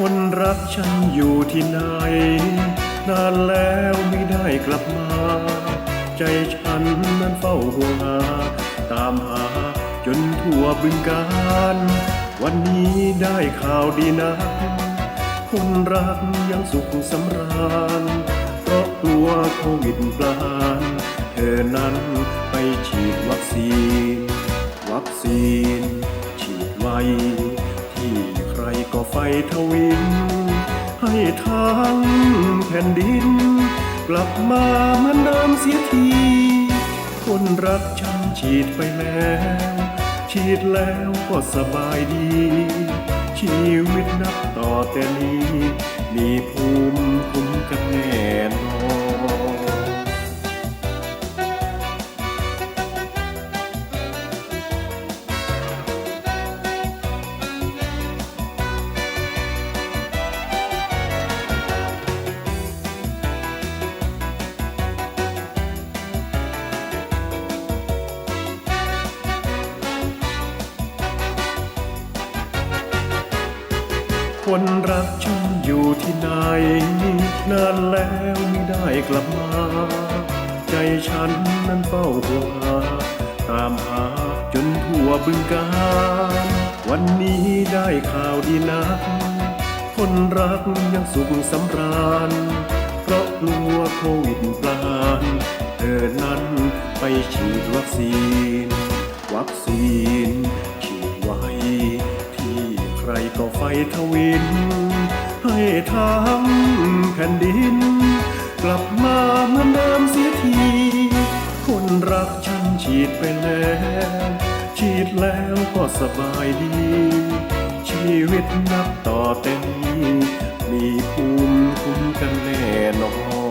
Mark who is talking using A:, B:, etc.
A: คนรักฉันอยู่ที่ไหน นานแล้วไม่ได้กลับมา ใจฉันนั้นเฝ้าห่วงหา ตามหาจนทั่วบึงการ วันนี้ได้ข่าวดีนะ คนรักยังสุขสำราญ เพราะกลัวโควิดปลานเธอนั้นไปฉีดวัคซีน วัคซีน ฉีดไว้ ก็ไฟทวิน ให้ทั้งแผ่นดิน กลับมาเหมือนเดิมเสียที คนรักฉันฉีดไปแล้ว ฉีดแล้วก็สบายดี ชีวิตนับต่อแต่นี้ มีภูมิ คนรักฉันอยู่ที่ไหน นานแล้วไม่ได้กลับมา ใจฉันนั้นเฝ้าหวาตามหาจนทั่วบึงการ วันนี้ได้ข่าวดีนักคนรักยังสุขสำราญ เพราะกลัวโควิดปลานเธอนั้นไปฉีดวัคซีน วัคซีน รก็ไฟทวิน ให้ทั้งแผ่นดิน กลับมาเหมือนเดิมเสียที คนรักฉันฉีดไปแล้ว ฉีดแล้วก็สบายดี ชีวิตนับต่อเต็มมีภูมิคุ้มกันแน่นอน